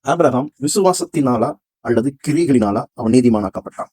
Abraham விசுவாசத்தினாலா அல்லது கிரிகளினாலா அவன் நீதிமானாக்கப்பட்டான்.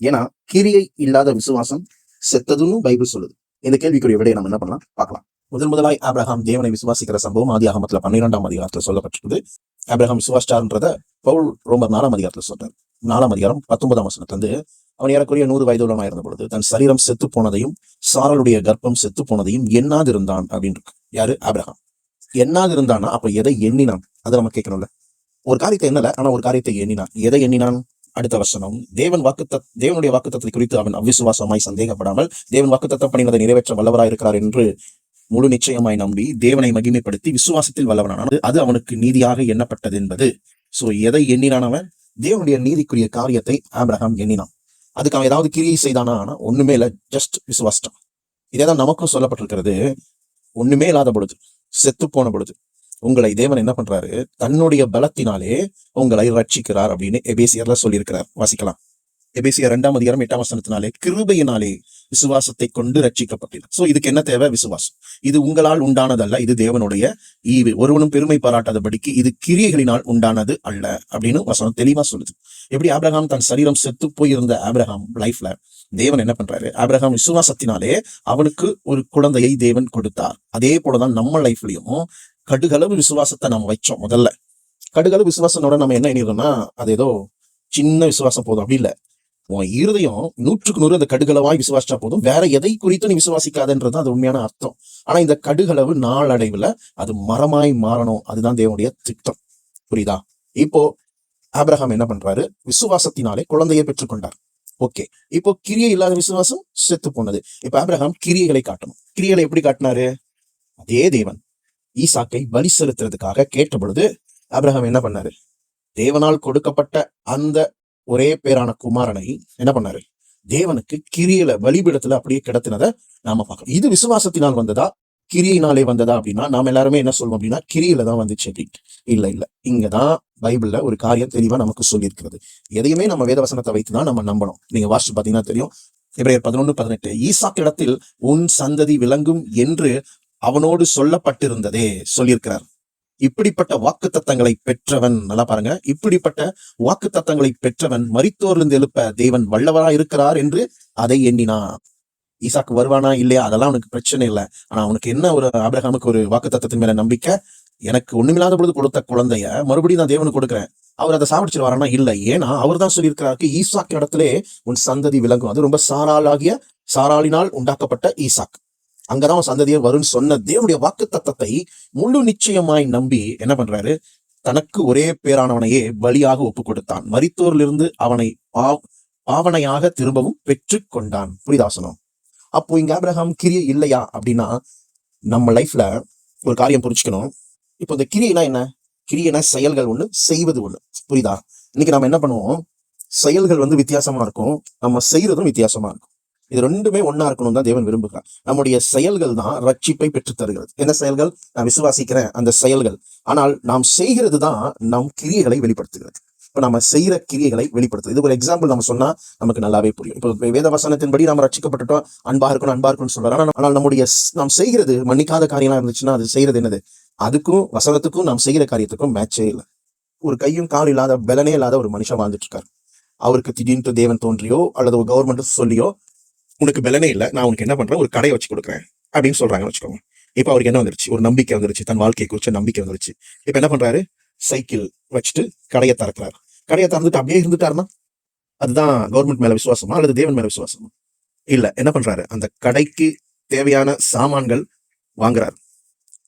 ஏன்னா கிரியை இல்லாத விசுவாசம் செத்ததுன்னு பைபிள் சொல்லுது. இந்த கேள்விக்குரிய விடையை நம்ம என்ன பண்ணலாம்? பார்க்கலாம். முதல் முதலாய் ஆபிரகாம் தேவனை விசுவாசிக்கிற சம்பவம் ஆதி ஆகமத்துல பன்னிரெண்டாம் அதிகாரத்தில் சொல்லப்பட்டிருக்குது. ஆபிரகாம் விசுவாஸ்டார்ன்றத பவுல் ரொம்ப நாலாம் அதிகாரத்தில் சொல்றாரு. நாலாம் அதிகாரம் பத்தொன்பதாம் வசனத்திலிருந்து அவன் ஏறக்குரிய நூறு வயதுள்ளமா இருந்த பொழுது தன் சரீரம் செத்து போனதையும் சாரலுடைய கர்ப்பம் செத்து போனதையும் எண்ணாதிருந்தான் அப்படின்னு இருக்கு யாரு? ஆபிரகாம். எண்ணாதிருந்தான்னா அப்ப எதை எண்ணினான்? அதை நம்ம கேட்கணும்ல. ஒரு காரியத்தை என்னல ஆனா ஒரு காரியத்தை எண்ணினான். எதை எண்ணினான்? அடுத்த வசனம். தேவன் வாக்கு தேவனுடைய வாக்குத்தத்தை குறித்து அவன் அவிசுவாசமாய் சந்தேகப்படாமல் தேவன் வாக்குத்தத்தம் பண்ணினதை நிறைவேற்ற வல்லவராய் இருக்கிறார் என்று முழு நிச்சயமாய் நம்பி தேவனை மகிமைப்படுத்தி விசுவாசத்தில் வல்லவனான அது- அவனுக்கு நீதியாக எண்ணப்பட்டது என்பது. சோ எதை எண்ணினான் அவன்? தேவனுடைய நீதிக்குரிய காரியத்தை ஆபிரகாம் எண்ணினான். அதுக்கு அவன் ஏதாவது கிரியை செய்தானா? ஆனா ஒண்ணுமே இல்ல ஜஸ்ட் விசுவாசிட்டான் இதேதான் நமக்கும் சொல்லப்பட்டிருக்கிறது. ஒண்ணுமே இல்லாத பொழுது செத்து போன பொழுது உங்களை தேவன் என்ன பண்றாரு? தன்னுடைய பலத்தினாலே உங்களை ரட்சிக்கிறார் அப்படின்னு எபேசியர்ல சொல்லியிருக்கிறார். வாசிக்கலாம். எபேசியர் இரண்டாம் அதிகாரம் எட்டாம் வசனத்தினாலே கிருபையினாலே விசுவாசத்தை கொண்டு ரட்சிக்கப்பட்டது சோ இதுக்கு என்ன தேவை? விசுவாசம். இது உங்களால் உண்டானதல்ல இது தேவனுடைய ஈவு. ஒருவனும் பெருமை பாராட்டாதபடிக்கு இது கிரியைகளினால் உண்டானது அல்ல அப்படின்னு வசனம் தெளிவா சொல்லுது. எப்படி ஆபிரகாம் தன் சரீரம் செத்து போயிருந்த ஆபிரகாம் லைஃப்ல தேவன் என்ன பண்றாரு? ஆப்ரஹாம் விசுவாசத்தினாலே அவனுக்கு ஒரு குழந்தையை தேவன் கொடுத்தார். அதே போலதான் நம்ம லைஃப்லயும் கடுகளவு விசுவாசத்தை நம்ம வைச்சோம் முதல்ல. கடுகளவு விசுவாசனோட நம்ம என்ன எண்ணிடுறோம்னா அது ஏதோ சின்ன விசுவாசம் போதும். அப்படி இல்ல. உன் இருதயம் நூற்றுக்கு நூறு அந்த கடுகளவாய் விசுவாசிச்சா போதும். வேற எதை குறித்து நீ விசுவாசிக்காதன்றது அது உண்மையான அர்த்தம். ஆனா இந்த கடுகளவு நாளடைவுல அது மரமாய் மாறணும். அதுதான் தேவனுடைய திட்டம். புரியுதா? இப்போ ஆபிரகாம் என்ன பண்றாரு? விசுவாசத்தினாலே குழந்தையை பெற்றுக்கொண்டார் ஓகே. இப்போ கிரியை இல்லாத விசுவாசம் செத்து போனது. இப்ப ஆபிரகாம் கிரியைகளை காட்டணும். கிரியைகளை எப்படி காட்டினாரு? அதே தேவன். ஈசாக்கை பலி செலுத்துறதுக்காக கேட்ட பொழுது அப்ரஹாம் என்ன பண்ணாரு? தேவனால் கொடுக்கப்பட்ட அந்த ஒரே பேரான குமாரனை என்ன பண்ணாரு? தேவனுக்கு கிரியில வழிபிடத்துல அப்படியே கிடத்தினதை நாம பார்க்கணும். இது விசுவாசத்தினால் வந்ததா? கிரியினாலே வந்ததா அப்படின்னா நாம எல்லாருமே என்ன சொல்லுவோம் அப்படின்னா கிரியில தான் வந்துச்சு அப்படின்ட்டு இல்ல இல்ல. இங்கதான் பைபிள்ல ஒரு காரியம் தெளிவா நமக்கு சொல்லியிருக்கிறது. எதையுமே நம்ம வேதவசனத்தை வைத்து தான் நம்ம நம்பணும். நீங்க வாசிச்சு பாத்தீங்கன்னா தெரியும். இவரையர் பதினொன்று பதினெட்டு ஈசாக்கிடத்தில் உன் சந்ததி விளங்கும் என்று அவனோடு சொல்லப்பட்டிருந்ததே சொல்லியிருக்கிறார். இப்படிப்பட்ட வாக்கு தத்தங்களை பெற்றவன் நல்லா பாருங்க. இப்படிப்பட்ட வாக்கு தத்தங்களை பெற்றவன் மறித்தோர்லிருந்து எழுப்ப தேவன் வல்லவரா இருக்கிறார் என்று அதை எண்ணினான். ஈசாக்கு வருவானா இல்லையா? அதெல்லாம் அவனுக்கு பிரச்சனை இல்லை. ஆனா அவனுக்கு என்ன ஒரு ஆபிரகாமுக்கு ஒரு வாக்குத்தத்தத்தின் மேல நம்பிக்கை? எனக்கு ஒண்ணுமில்லாத பொழுது கொடுத்த குழந்தைய மறுபடியும் நான் தேவனுக்கு கொடுக்குறேன். அவர் அதை சாப்பிடுச்சிருவாரா இல்லை இல்ல. ஏன்னா அவர் தான் சொல்லியிருக்கிறாருக்கு ஈசாக்கு இடத்திலே உன் சந்ததி விளங்கும். அது ரொம்ப சாராளாகிய சாராளினால் உண்டாக்கப்பட்ட ஈசாக். அங்கதான் அவன் சந்ததியே வரும்னு சொன்ன தேவனுடைய வாக்கு தத்தத்தை முழு நிச்சயமாய் நம்பி என்ன பண்றாரு? தனக்கு ஒரே பேரானவனையே பலியாக ஒப்பு கொடுத்தான் மரித்தோரிலிருந்து அவனை பாவனையாக திரும்பவும் பெற்று கொண்டான் புரிதாசனம் அப்போ இங்க ஆபிரகாம் கிரியை இல்லையா அப்படின்னா நம்ம லைஃப்ல ஒரு காரியம் புரிஞ்சுக்கணும். இப்போ இந்த கிரியைனா என்ன? கிரியைனா செயல்கள் ஒண்ணு செய்வது ஒண்ணு. புரியுதா? இன்னைக்கு நம்ம என்ன பண்ணுவோம்? செயல்கள் வந்து வித்தியாசமா இருக்கும். நம்ம செய்யறதும் வித்தியாசமா இருக்கும். இது ரெண்டுமே ஒண்ணா இருக்கணும் தான் தேவன் விரும்புகிறார். நம்முடைய செயல்கள் தான் ரட்சிப்பை பெற்று தருகிறது. என்ன செயல்கள்? நான் விசுவாசிக்கிறேன் அந்த செயல்கள். ஆனால் நாம் செய்கிறது தான் நம் கிரியைகளை வெளிப்படுத்துகிறது. இப்ப நம்ம செய்யற கிரியைகளை வெளிப்படுத்துது இது ஒரு எக்ஸாம்பிள் நம்ம சொன்னா நமக்கு நல்லாவே புரியும். இப்போ வேத வசனத்தின்படி நம்ம ரட்சிக்கப்பட்டுட்டோம். அன்பா இருக்கணும் அன்பா இருக்கணும்னு சொல்றாரு. ஆனால் ஆனால் நம்முடைய நாம் செய்கிறது மன்னிக்காத காரியம்லாம் இருந்துச்சுன்னா அது செய்யறது என்னது? அதுக்கும் வசனத்துக்கும் நாம் செய்கிற காரியத்துக்கும் மேட்சே இல்லை. ஒரு கையும் காலும் இல்லாத பலனே இல்லாத ஒரு மனுஷன் வாழ்ந்துட்டு இருக்காரு. அவருக்கு திடீர்னு தேவன் தோன்றியோ அல்லது ஒரு கவர்மெண்ட் சொல்லியோ உனக்கு பலனே இல்லை நான் உனக்கு என்ன பண்றேன்? ஒரு கடையை வச்சு கொடுக்குறேன் அப்படின்னு சொல்றாங்கன்னு வச்சுக்கோங்க. இப்போ அவருக்கு என்ன வந்துருச்சு? ஒரு நம்பிக்கை வந்துருச்சு. தன் வாழ்க்கையை குறிச்ச நம்பிக்கை வந்துருச்சு. இப்போ என்ன பண்றாரு? சைக்கிள் வச்சுட்டு கடையை திறக்கிறாரு. கடையை திறந்துட்டு அப்படியே இருந்துட்டாருன்னா அதுதான் கவர்மெண்ட் மேல விசுவாசமா அல்லது தேவன் மேல விசுவாசமா? இல்ல என்ன பண்றாரு? அந்த கடைக்கு தேவையான சாமான்கள் வாங்குறாரு.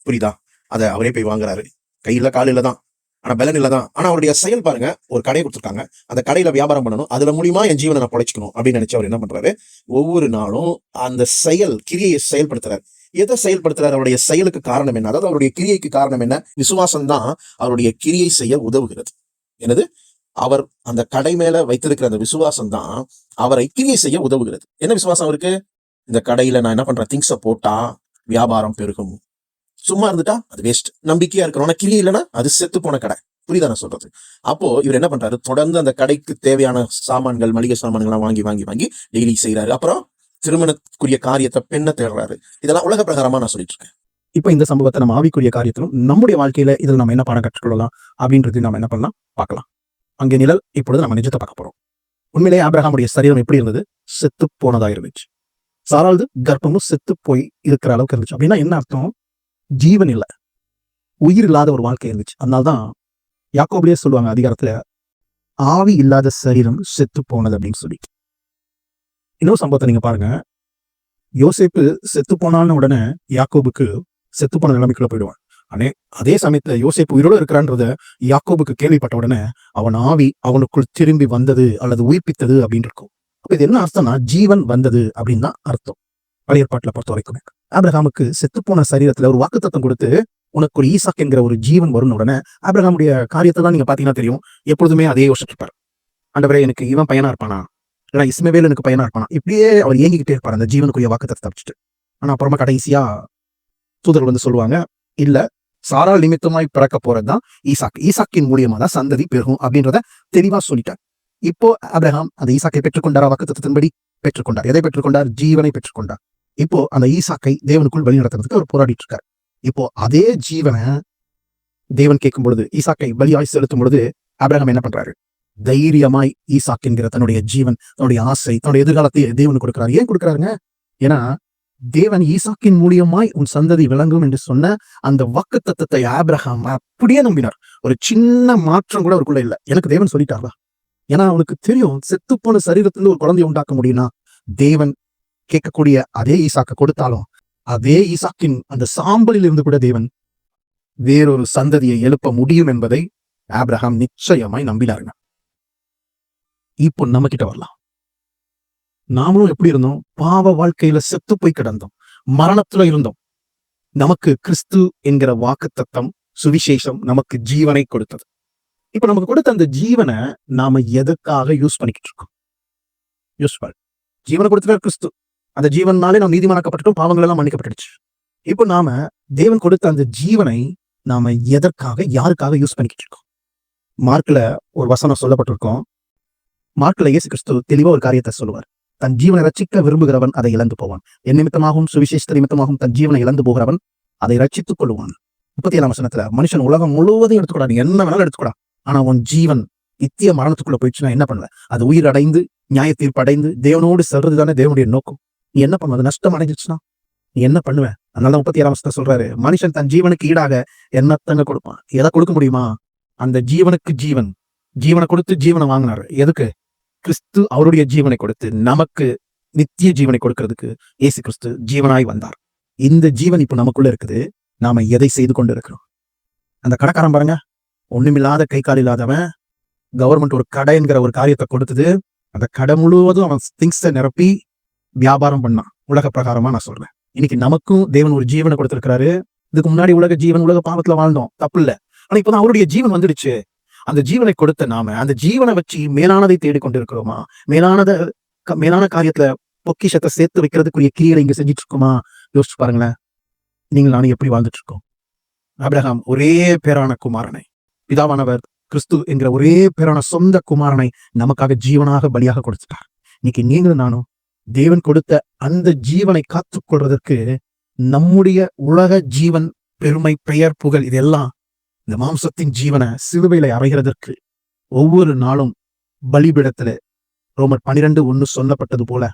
புரியுதா? அதை அவரே போய் வாங்குறாரு. கையில காலில தான் ஆனா பலன் இல்ல தான் ஆனா அவருடைய செயல் பாருங்க ஒரு கடையை கொடுத்துருக்காங்க. அந்த கடையில வியாபாரம் பண்ணணும். அதுல மூலியமா என் ஜீவனை நான் பொழைச்சிக்கணும் அப்படின்னு நினைச்சு அவர் என்ன பண்றாரு? ஒவ்வொரு நாளும் அந்த செயல் கிரியை செயல்படுத்துறாரு. எதை செயல்படுத்துறாரு? அவருடைய செயலுக்கு காரணம் என்ன? அதாவது அவருடைய கிரியைக்கு காரணம் என்ன? விசுவாசம் தான் அவருடைய கிரியை செய்ய உதவுகிறது. என்னது? அவர் அந்த கடை மேல வைத்திருக்கிற அந்த விசுவாசம் தான் அவரை கிரியை செய்ய உதவுகிறது. என்ன விசுவாசம் அவருக்கு? இந்த கடையில நான் என்ன பண்றேன்? திங்ஸை போட்டா வியாபாரம் பெருகும். சும்மா இருந்துட்டா? அது வேஸ்ட் நம்பிக்கையா இருக்கிறோம் ஆனா இல்லைன்னா அது செத்து போன கடை. புரியுதா நான் சொல்றது? அப்போ இவர் என்ன பண்றாரு? தொடர்ந்து அந்த கடைக்கு தேவையான சாமான்கள் மளிகை சாமான்கள்லாம் வாங்கி வாங்கி வாங்கி டெய்லி செய்யறாரு அப்புறம் திருமணத்துக்குரிய காரியத்தை பெண்ணை தேடுறாரு. இதெல்லாம் உலக பிரகாரமா நான் சொல்லிட்டு இருக்கேன். இப்போ இந்த சம்பவத்தை நம்ம ஆவிக்குரிய காரியத்திலும் நம்முடைய வாழ்க்கையில இதில் நம்ம என்ன பாடம் கற்றுக்கொள்ளலாம் அப்படின்றது நம்ம என்ன பண்ணலாம்? பார்க்கலாம். அங்கே நிழல் இப்பொழுது நம்ம நிஜத்தை பார்க்க போறோம். உண்மையிலேயே ஆபிரகாமுடைய சரீரம் எப்படி இருந்தது? செத்து போனதாக இருந்துச்சு சாராவது கர்ப்பமும் செத்து போய் இருக்கிற அளவுக்கு இருந்துச்சு. அப்படின்னா என்ன அர்த்தம்? ஜீவன் இல்லை. உயிர் இல்லாத ஒரு வாழ்க்கை இருந்துச்சு. அதனால தான் யாக்கோபிலே சொல்லுவாங்க அதிகாரத்துல ஆவி இல்லாத சரீரம் செத்து போனது அப்படின்னு சொல்லி. இன்னொரு சம்பவத்தை நீங்க பாருங்க. யோசேப்பு செத்து போனான்னு உடனே யாக்கோபுக்கு செத்து போன நிலைமைக்குள்ள போயிடுவான். அனே அதே சமயத்துல யோசேப்பு உயிரோட இருக்கிறான்றத யாக்கோபுக்கு கேள்விப்பட்ட உடனே அவன் ஆவி அவனுக்குள் திரும்பி வந்தது அல்லது உயிர்ப்பித்தது அப்படின்னு இருக்கும். அப்போ இது என்ன அர்த்தம்னா ஜீவன் வந்தது அப்படின்னு தான் அர்த்தம். பழைய ஏற்பாட்டுல பொறுத்த வரைக்கும் ஆபிரகாமுக்கு செத்துப்போன சரீரத்துல ஒரு வாக்குத்தத்தம் கொடுத்து உனக்கு ஒரு ஈசாக் என்கிற ஒரு ஜீவன் வரும் உடனே ஆபிரகாமுடைய காரியத்தை தான் நீங்க பாத்தீங்கன்னா தெரியும். எப்பொழுதுமே அதே யோசிச்சுட்டு இருப்பார் ஆண்டவரே எனக்கு இவன் பையனா இருப்பானா? இல்ல இஸ்மவேல் எனக்கு பையனா இருப்பானா? இப்படியே அவர் ஏங்கிக்கிட்டே இருப்பார் அந்த ஜீவனுக்குரிய வாக்குத்தத்தை தப்பிச்சுட்டு ஆனா அப்புறமா கடைசியா தூதர்கள் வந்து சொல்லுவாங்க இல்ல சாரால் நிமித்தமாய் பிறக்க போறதுதான் ஈசாக். ஈசாக்கின் மூலியமா தான் சந்ததி பெருகும் அப்படின்றத தெளிவா சொல்லிட்டார். இப்போ அப்ரஹாம் அந்த ஈசாக்கை பெற்றுக்கொண்டார்? வாக்குத்தத்தின்படி பெற்றுக்கொண்டார். எதை பெற்றுக்கொண்டார்? ஜீவனை பெற்றுக்கொண்டார். இப்போ அந்த ஈசாக்கை தேவனுக்குள் வழி நடத்துறதுக்கு அவர் போராடிட்டு இருக்கார் இப்போ அதே ஜீவனை தேவன் கேட்கும் பொழுது ஈசாக்கை பலியாய் செலுத்தும் பொழுது அப்ரஹாம் என்ன பண்றாரு? தைரியமாய் ஈசாக் என்கிற தன்னுடைய ஜீவன் தன்னுடைய ஆசை தன்னுடைய எதிர்காலத்தை தேவன் கொடுக்கிறார். ஏன் கொடுக்குறாருங்க? ஏன்னா தேவன் ஈசாக்கின் மூலியமாய் உன் சந்ததி விளங்கும் என்று சொன்ன அந்த வாக்கு தத்துவத்தை ஆபிரகாம் அப்படியே நம்பினார். ஒரு சின்ன மாற்றம் கூட அவருக்குள்ள இல்லை. எனக்கு தேவன் சொல்லிட்டாரா? ஏன்னா அவனுக்கு தெரியும் செத்துப்போன சரீரத்திலிருந்து ஒரு குழந்தையை உண்டாக்க முடியும்னா தேவன் கேட்கக்கூடிய அதே ஈசாக்க கொடுத்தாலும் அதே ஈசாக்கின் அந்த சாம்பலில் இருந்து கூட தேவன் வேறொரு சந்ததியை எழுப்ப முடியும் என்பதை ஆப்ரஹாம் நிச்சயமாய் நம்பினாருங்க. இப்போ நம்ம கிட்ட வரலாம். நாமளும் எப்படி இருந்தோம்? பாவ வாழ்க்கையில செத்து போய் கிடந்தோம். மரணத்துல இருந்தோம். நமக்கு கிறிஸ்து என்கிற வாக்கு தத்தம் சுவிசேஷம் நமக்கு ஜீவனை கொடுத்தது. இப்ப நமக்கு கொடுத்த அந்த ஜீவனை நாம எதுக்காக யூஸ் பண்ணிக்கிட்டு இருக்கோம்? யூஸ் பண்ண. ஜீவனை கொடுத்துட்டார் கிறிஸ்து. அந்த ஜீவனாலே நாம் நீதிமானாக்கப்பட்டுட்டோம் பாவங்கள் எல்லாம் மன்னிக்கப்பட்டுடுச்சு. இப்போ நாம தேவன் கொடுத்த அந்த ஜீவனை நாம எதற்காக யாருக்காக யூஸ் பண்ணிக்கிட்டு இருக்கோம்? மார்க்ல ஒரு வசனம் சொல்லப்பட்டிருக்கோம். மார்க்ல இயேசு கிறிஸ்து தெளிவா ஒரு காரியத்தை சொல்லுவார். தன் ஜீவனை ரச்சிக்க விரும்புகிறவன் அதை இழந்து போவான். என் நிமித்தமாகவும் சுவிசேஷ நிமித்தமாகவும் தன் ஜீவனை இழந்து போகிறவன் அதை ரச்சித்துக் கொள்வான் முப்பத்தி ஏழாம் வசனத்துல மனுஷன் உலகம் முழுவதும் எடுத்துக்கூடாது. என்ன வேணாலும் எடுத்துக்கூடா. ஆனா உன் ஜீவன் நித்திய மரணத்துக்குள்ள போயிடுச்சுன்னா என்ன பண்ணுவேன் அது உயிர் அடைந்து நியாய தீர்ப்பு அடைந்து தேவனோடு செல்றது தானே தேவனுடைய நோக்கம். நீ என்ன பண்ணுவது நஷ்டம் அடைஞ்சிச்சுன்னா நீ என்ன பண்ணுவேன் அதனால முப்பத்தி ஏழாம் வருஷத்தை சொல்றாரு மனுஷன் தன் ஜீவனுக்கு ஈடாக என்னத்தங்க கொடுப்பான். எதை கொடுக்க முடியுமா? அந்த ஜீவனுக்கு ஜீவன். ஜீவனை கொடுத்து ஜீவனை வாங்கினாரு. எதுக்கு? கிறிஸ்து அவருடைய ஜீவனை கொடுத்து நமக்கு நித்திய ஜீவனை கொடுக்கிறதுக்கு இயேசு கிறிஸ்து ஜீவனாய் வந்தார். இந்த ஜீவன் இப்ப நமக்குள்ள இருக்குது. நாம எதை செய்து கொண்டு இருக்கிறோம் அந்த கடைக்காரன் பாருங்க ஒண்ணுமில்லாத கை கால் இல்லாதவன் கவர்மெண்ட் ஒரு கடைங்கிற ஒரு காரியத்தை கொடுத்தது. அந்த கடை முழுவதும் அவன் திங்ஸை நிரப்பி வியாபாரம் பண்ணான். உலக பிரகாரமா நான் சொல்றேன். இன்னைக்கு நமக்கும் தேவன் ஒரு ஜீவனை கொடுத்திருக்கிறாரு. இதுக்கு முன்னாடி உலக ஜீவன் உலக பாவத்துல வாழ்ந்தோம். தப்பு இல்ல. ஆனா இப்பதான் அவருடைய ஜீவன் வந்துடுச்சு. அந்த ஜீவனை கொடுத்த நாம அந்த ஜீவனை வச்சு மேலானதை தேடிக்கொண்டிருக்கிறோமா? மேலானத மேலான காரியத்துல பொக்கிஷத்தை சேர்த்து வைக்கிறதுக்குரிய கிரியலை இங்க செஞ்சுட்டு இருக்கோமா யோசிச்சு பாருங்களேன். நீங்கள் நானும் எப்படி வாழ்ந்துட்டு இருக்கோம் ஆபிரகாம் ஒரே பேரான குமாரனை பிதாவானவர் கிறிஸ்து என்கிற ஒரே பேரான சொந்த குமாரனை நமக்காக ஜீவனாக பலியாக கொடுத்துட்டார். இன்னைக்கு நீங்களும் நானும் தேவன் கொடுத்த அந்த ஜீவனை காத்துக்கொள்வதற்கு நம்முடைய உலக ஜீவன் பெருமை பெயர் புகழ் இதெல்லாம் இந்த மாம்சத்தின் ஜீவனை சிலுவையில அறைகிறதற்கு ஒவ்வொரு நாளும் பலிபிடத்துல ரோமர் பனிரெண்டு ஒன்று சொல்லப்பட்டது போல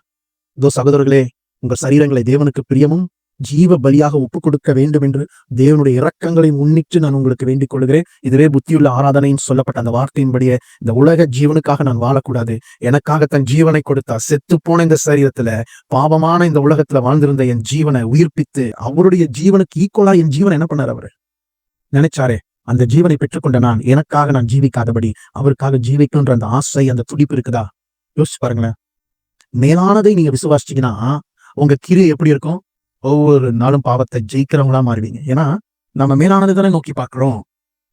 இதோ சகோதரர்களே உங்கள் சரீரங்களை தேவனுக்கு பிரியமும் ஜீவ பலியாக ஒப்புக் கொடுக்க வேண்டும் என்று தேவனுடைய இரக்கங்களை முன்னிட்டு நான் உங்களுக்கு வேண்டிக் கொள்கிறேன் இதுவே புத்தியுள்ள ஆராதனைன்னு சொல்லப்பட்ட அந்த வார்த்தையின்படியே இந்த உலக ஜீவனுக்காக நான் வாழக்கூடாது. எனக்காக தன் ஜீவனை கொடுத்தா செத்து போன இந்த சரீரத்துல பாவமான இந்த உலகத்துல வாழ்ந்திருந்த என் ஜீவனை உயிர்ப்பித்து அவருடைய ஜீவனுக்கு ஈக்குவலா என் ஜீவனை என்ன பண்ணார் அவரு? நினைச்சாரே அந்த ஜீவனை பெற்றுக்கொண்ட நான் எனக்காக நான் ஜீவிக்காதபடி அவருக்காக ஜீவிக்கணுன்ற அந்த ஆசை அந்த துடிப்பு இருக்குதா? யோசிச்சு பாருங்களேன். மேலானதை நீங்க விசுவாசிச்சீங்கன்னா உங்க கிரி எப்படி இருக்கும்? ஒவ்வொரு நாளும் பாவத்தை ஜெயிக்கிறவங்களா மாறுவீங்க ஏன்னா நம்ம மேலானதை தானே நோக்கி பார்க்குறோம்.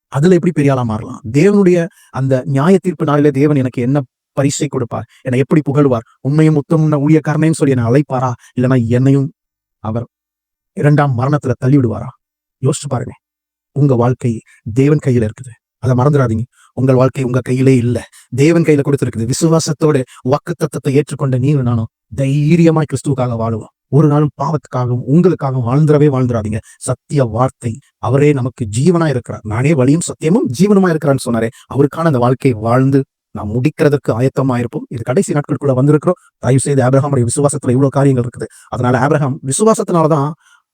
அதுல எப்படி பெரிய ஆளா மாறலாம்? தேவனுடைய அந்த நியாய தீர்ப்பு நாளிலே தேவன் எனக்கு என்ன பரிசை கொடுப்பார்? என்னை எப்படி புகழ்வார்? உண்மையும் உத்தமும் ஊழியக்காரனையும் சொல்லி என்னை அழைப்பாரா? இல்லைன்னா என்னையும் அவர் இரண்டாம் மரணத்துல தள்ளி விடுவாரா யோசிச்சு பாருங்க. உங்க வாழ்க்கை தேவன் கையில இருக்குது. அதை மறந்துடாதீங்க. உங்கள் வாழ்க்கை உங்க கையிலே இல்ல. தேவன் கையில கொடுத்திருக்குது. விசுவாசத்தோட வாக்கு தத்துவத்தை ஏற்றுக்கொண்ட நீர் நானும் தைரியமாய் கிறிஸ்துவுக்காக வாழுவோம். ஒரு நாளும் பாவத்துக்காகவும் உங்களுக்காகவும் வாழ்ந்துடவே வாழ்ந்துடாதீங்க. சத்திய வார்த்தை. அவரே நமக்கு ஜீவனா இருக்கிறார். நானே வழியும் சத்தியமும் ஜீவனமா இருக்கிறான்னு சொன்னாரே. அவருக்கான அந்த வாழ்க்கையை வாழ்ந்து நாம் முடிக்கிறதுக்கு ஆயத்தமா இருப்போம். இது கடைசி நாட்களுக்குள்ள வந்திருக்கிறோம். தயவு செய்து ஆபிரகாமுடைய விசுவாசத்துல இவ்வளவு காரியங்கள் இருக்குது. அதனால ஆபிரகாம் விசுவாசத்தினாலதான்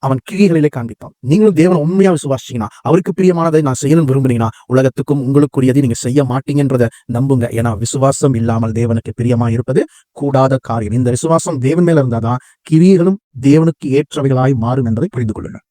அவன் கிரியைகளிலே காண்பிப்பான். நீங்களும் தேவனை உண்மையாக விசுவாசிச்சீங்கன்னா அவருக்கு பிரியமானதை நான் செய்யணும் விரும்புனீங்கன்னா உலகத்துக்கும் உங்களுக்குரியதை நீங்க செய்ய மாட்டீங்கன்றத நம்புங்க. ஏன்னா விசுவாசம் இல்லாமல் தேவனுக்கு பிரியமா இருப்பது கூடாத காரியம். இந்த விசுவாசம் தேவன் மேல இருந்தாதான் கிரியைகளும் தேவனுக்கு ஏற்றவைகளாய் மாறும் என்பதை புரிந்து கொள்ளுங்கள்.